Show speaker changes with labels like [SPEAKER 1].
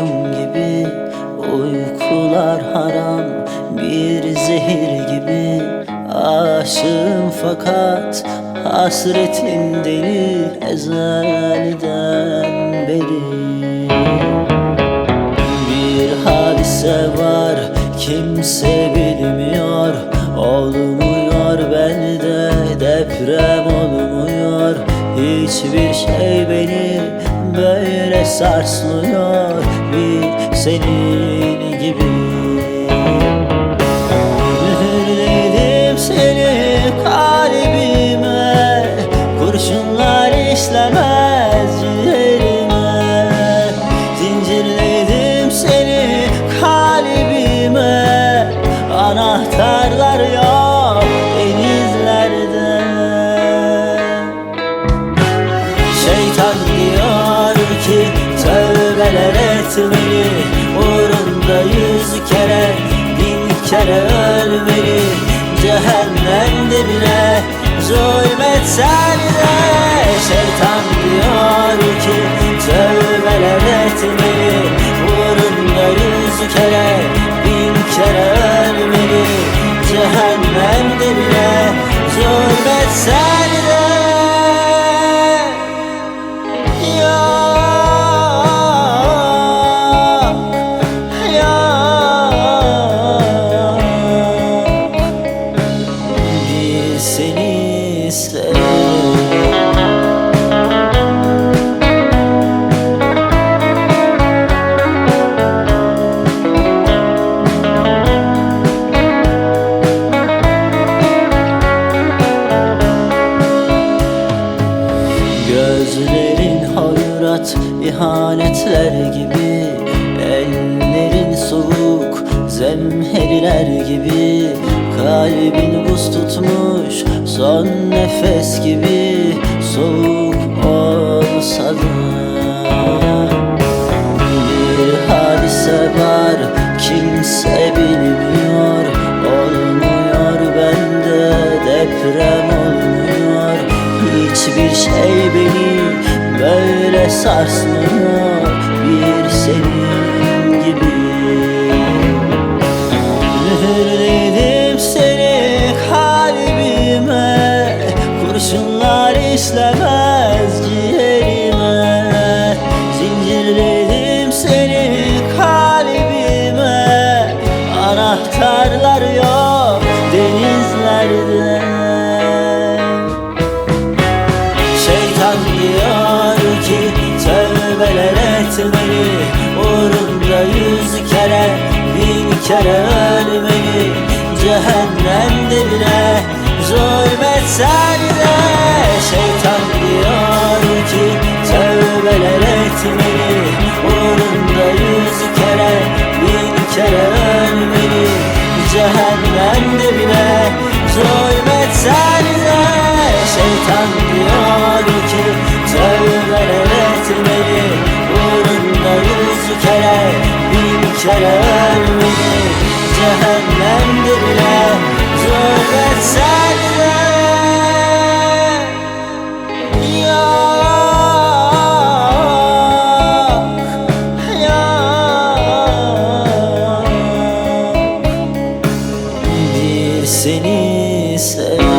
[SPEAKER 1] mahkum gibi. Uykular haram bir zehir gibi. Aşığım fakat hasretin deli ezelden beri. Bir hadise var kimse bilmiyor. Olmuyor bende deprem olmuyor Hiçbir şey beni böyle sarsmıyor Bir senin gibi Uğrunda yüz kere bin kere ölmeli Cehennemde bile zulmetsen de Şeytan diyor ki tövbeler etmeli. Uğrunda yüz kere bin kere ölmeli Cehennemde bile zulmetsen seni sevdim. Gözlerin hayrat ihanetler gibi Ellerin soğuk zemheriler gibi Kalbin buz tutmuş son nefes gibi Soğuk olsa da. Bir hadise var kimse bilmiyor Olmuyor bende deprem olmuyor. Hiçbir şey beni böyle sarsmıyor işlemez ciğerime. Zincirledim seni kalbime. Anahtarlar yok denizlerde. Şeytan diyor ki tövbeler etmeli Uğrunda yüz kere bin kere ölmeli Cehennemde bile zulmetsen de etmeli. Uğrunda yüz kere bin kere ölmeli. Cehennemde bile zulmetsen de Şeytan diyor ki tövbeler etmeli. Uğrunda yüz kere bin kere seni sev